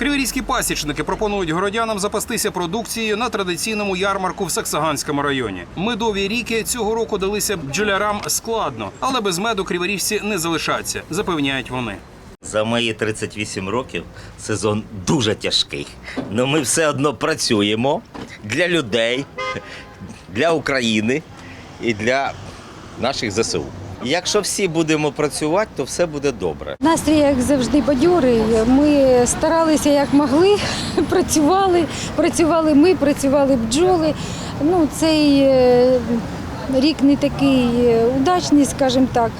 Криворізькі пасічники пропонують городянам запастися продукцією на традиційному ярмарку в Саксаганському районі. Медові ріки цього року далися бджолярам складно, але без меду криворіжці не залишаться, запевняють вони. За мої 38 років сезон дуже тяжкий. але ми все одно працюємо для людей, для України і для наших ЗСУ. Якщо всі будемо працювати, то все буде добре. Настрій, як завжди, бадьорий. Ми старалися як могли, працювали, працювали ми, працювали бджоли. Ну, цей е, рік не такий е, удачний, скажімо так.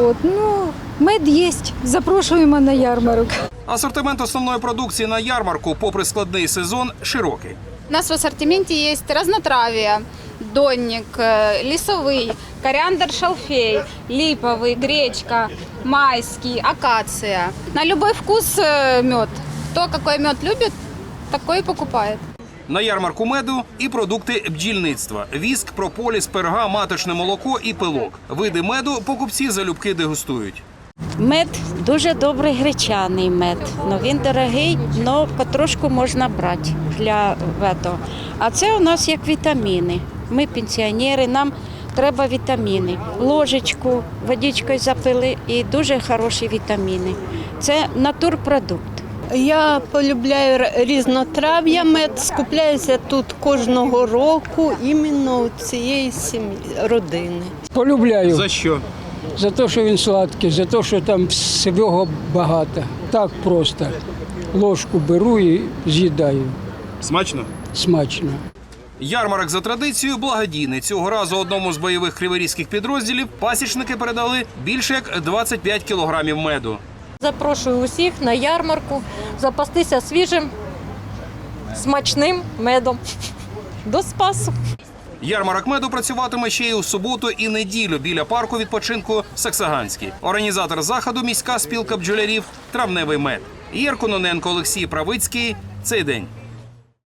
От, ну, мед є, запрошуємо на ярмарок. Асортимент основної продукції на ярмарку, попри складний сезон, широкий. У нас в ассортименте есть разнотравие, донник, э, лесовый, кориандр шалфей, липовый, гречка, майский, акация. На любой вкус мед. Кто какой мед любит, такой и покупает. На ярмарку меду і продукти бджільництва: віск, прополіс, перга, маточне молоко і пилок. Види меду покупці залюбки дегустують. Мед дуже добрий гречаний мед. Ну він дорогий, але потрошку можна брати для этого. А це у нас як вітаміни. Ми пенсіонери, нам треба вітаміни. Ложечку водичкою запили і дуже хороші вітаміни. Це натурпродукт. Я полюбляю різнотрав'я мед, скупляюся тут кожного року іменно у цієї сім'ї родини. Полюбляю За що? за те, що він сладкий, за те, що там всього багато. Так просто. Ложку беру і з'їдаю. Смачно? Смачно. Ярмарок за традицією благодійний. Цього разу одному з бойових криворізьких підрозділів пасічники передали більше як 25 кілограмів меду. Запрошую усіх на ярмарку запастися свіжим, смачним медом. До спасу! Ярмарок меду працюватиме ще й у суботу і неділю біля парку відпочинку Саксаганський. Організатор заходу міська спілка бджолярів Травневий мед. Єр Кононенко, Олексій Правицький. Цей день.